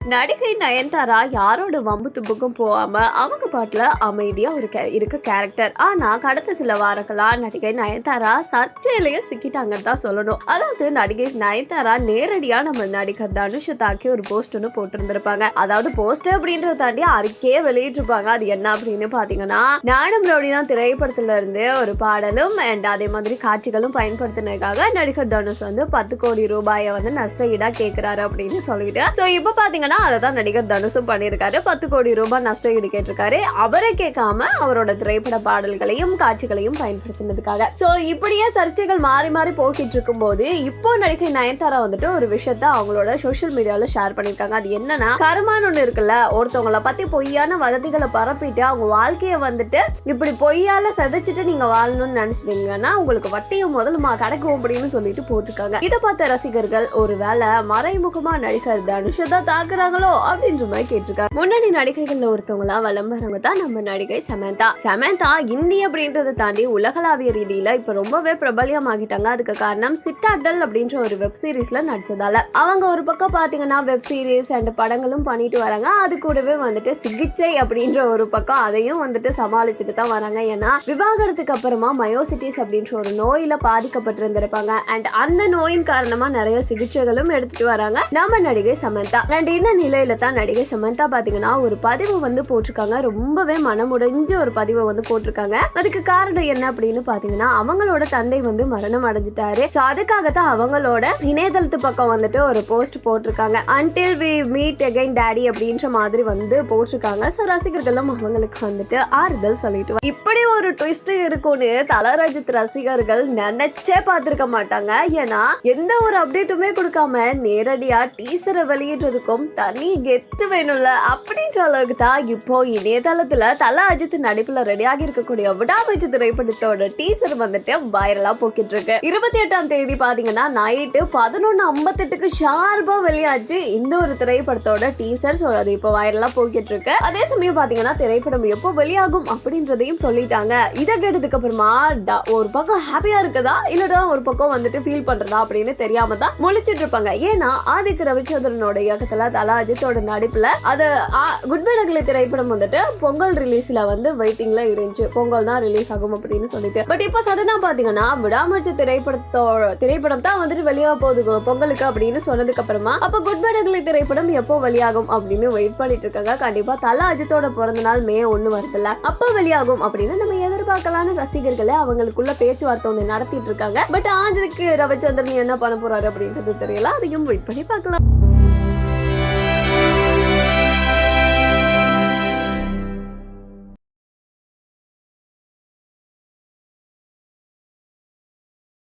நடிகை நயன்தாரா யாரோட வம்பு தும்புக்கும் போகாம அவங்க பாட்டில் அமைதியாக ஒரு கே- இருக்க கேரக்டர் ஆனால் கடந்த சில வாரங்களா நடிகை நயன்தாரா சர்ச்சையிலேயே சிக்கிட்டாங்கன்னு தான் சொல்லணும். அதாவது நடிகை நயன்தாரா நேரடியாக நம்ம நடிகர் தனுஷை தாக்கி ஒரு போஸ்ட் ஒன்று போட்டிருந்திருப்பாங்க. அதாவது போஸ்ட் அப்படின்றத தாண்டி அறிக்கையே வெளியிட்டிருப்பாங்க. அது என்ன அப்படின்னு பார்த்தீங்கன்னா நானும் ரவுடி தான் திரைப்படத்துல இருந்து ஒரு பாடலும் அண்ட் அதே மாதிரி காட்சிகளும் பயன்படுத்தினதுக்காக நடிகர் தனுஷ் வந்து பத்து கோடி ரூபாயை வந்து நஷ்ட ஈடாக கேட்குறாரு அப்படின்னு சொல்லிட்டு. ஸோ இப்போ பார்த்தீங்கன்னா என்னன்னா அதை தான் நடிகர் தனுஷும் பண்ணியிருக்காரு. பத்து கோடி ரூபாய் நஷ்டம் ஈடு கேட்டிருக்காரு. அவரை கேட்காம அவரோட திரைப்பட பாடல்களையும் காட்சிகளையும் பயன்படுத்தினதுக்காக. ஸோ இப்படியே சர்ச்சைகள் மாறி மாறி போக்கிட்டு இருக்கும்போது இப்போ நடிகை நயன்தாரா வந்துட்டு ஒரு விஷயத்த அவங்களோட சோஷியல் மீடியாவில் ஷேர் பண்ணிருக்காங்க அது என்னன்னா கருமான்னு ஒன்று இருக்குல்ல ஒருத்தவங்கள பத்தி பொய்யான வதந்திகளை பரப்பிட்டு அவங்க வாழ்க்கையை வந்துட்டு இப்படி பொய்யால செதைச்சிட்டு நீங்க வாழணும்னு நினைச்சிட்டீங்கன்னா உங்களுக்கு வட்டியும் முதலுமா கிடைக்கும் அப்படின்னு சொல்லிட்டு போட்டிருக்காங்க. இதை பார்த்த ரசிகர்கள் ஒருவேளை மறைமுகமா நடிகர் தனுஷை தான் தாக்குறாங்களோ அப்படின்ற மாதிரி கேட்டிருக்காங்க. முன்னணி நடிகைகள்ல ஒருத்தவங்களா வலம் வரவங்க தான் நம்ம நடிகை சமந்தா. சமந்தா இந்தி அப்படின்றத தாண்டி உலகளாவிய ரீதியில இப்ப ரொம்பவே பிரபலியமாகிட்டாங்க. அதுக்கு காரணம் சிட்டாடல் அப்படின்ற ஒரு வெப் சீரிஸ்ல நடிச்சதால. அவங்க ஒரு பக்கம் பாத்தீங்கன்னா வெப் சீரிஸ் அண்ட் படங்களும் பண்ணிட்டு வராங்க. அது கூடவே வந்துட்டு சிகிச்சை அப்படின்ற ஒரு பக்கம் அதையும் வந்துட்டு சமாளிச்சுட்டு தான் வராங்க. ஏன்னா விவாகரத்துக்கு அப்புறமா மயோசிட்டிஸ் அப்படின்ற ஒரு நோயில பாதிக்கப்பட்டிருந்திருப்பாங்க. அண்ட் அந்த நோயின் காரணமா நிறைய சிகிச்சைகளும் எடுத்துட்டு வராங்க நம்ம நடிகை சமந்தா. அண்ட் இந்த நிலையில தான் நடிகை சமந்தா பாத்தீங்கன்னா ஒரு பதிவு வந்து போட்டிருக்காங்க. ரொம்பவே மனமுடைஞ்ச ஒரு பதிவை வந்து போட்டிருக்காங்க. அதுக்கு காரணம் என்ன அப்படின்னு பாத்தீங்கன்னா அவங்களோட தந்தை வந்து மரணம் அடைஞ்சிட்டாரு. ஸோ அதுக்காக தான் அவங்களோட இணையதளத்து பக்கம் வந்துட்டு ஒரு போஸ்ட் போட்டிருக்காங்க. Until we meet again daddy அப்படின்ற மாதிரி வந்து போட்டிருக்காங்க. ஸோ ரசிகர்களும் அவங்களுக்கு வந்துட்டு ஆறுதல் சொல்லிட்டு இப்படி ஒரு ட்விஸ்ட் இருக்கும்னு தலராஜித் ரசிகர்கள் நினைச்சே பார்த்திருக்க மாட்டாங்க. ஏன்னா எந்த ஒரு அப்டேட்டுமே கொடுக்காம நேரடியா டீசரை வெளியிடுறதுக்கும் தனி கெத்து வேணும்ல அப்படின்ற அளவுக்கு தான் இப்போ இணையதளத்துல தல அஜித் நடிப்புல ரெடியாகி இருக்கக்கூடிய விடாபச்சு திரைப்படத்தோட டீசர் வந்துட்டு வைரலா போக்கிட்டு இருக்கு. இருபத்தி எட்டாம் தேதி பாத்தீங்கன்னா நைட்டு பதினொன்னு ஐம்பத்தெட்டுக்கு ஷார்பா வெளியாச்சு இந்த ஒரு திரைப்படத்தோட டீசர் ஸோ அது இப்போ வைரலா போக்கிட்டு இருக்கு. அதே சமயம் பாத்தீங்கன்னா திரைப்படம் எப்போ வெளியாகும் அப்படின்றதையும் சொல்லிட்டாங்க. இதை கேட்டதுக்கு அப்புறமா ட- ஒரு பக்கம் ஹாப்பியா இருக்குதா? இல்லடா ஒரு பக்கம் வந்துட்டு ஃபீல் பண்றதா அப்படின்னு தெரியாம தான் முழிச்சிட்டு இருப்பாங்க. ஏன்னா ஆதிக்க ரவிச்சந்திரனோட இயக்கத்துல தலா அஜித்தோட நடிப்புல. அது குட் நகலை திரைப்படம் வந்துட்டு பொங்கல் ரிலீஸ்ல வந்து வெயிட்டிங்ல இருந்துச்சு. பொங்கல் தான் ரிலீஸ் ஆகும் அப்படின்னு சொல்லிட்டு. பட் இப்போ சடனா பாத்தீங்கன்னா விடாமச்சு திரைப்படத்தோட திரைப்படம் தான் வந்துட்டு வெளியாக போகுது. பொங்கலுக்கு அப்படின்னு சொன்னதுக்கு அப்புறமா அப்ப குட் நகலை திரைப்படம் எப்போ வெளியாகும் அப்படின்னு வெயிட் பண்ணிட்டு இருக்காங்க. கண்டிப்பா தலா அஜித்தோட பிறந்த நாள் மே ஒண்ணு வருதுல்ல. அப்போ வெளியாகும் அப்படின்னு நம்ம எதிர்பார்க்கலான ரசிகர்களே அவங்களுக்குள்ள பேச்சுவார்த்தை ஒன்று நடத்திட்டு இருக்காங்க. பட் ஆஜிக்கு ரவிச்சந்திரன் என்ன பண்ண போறாரு அப்படின்றது தெரியல. அதையும் வெயிட் பண்ணி பார்க்கலாம்.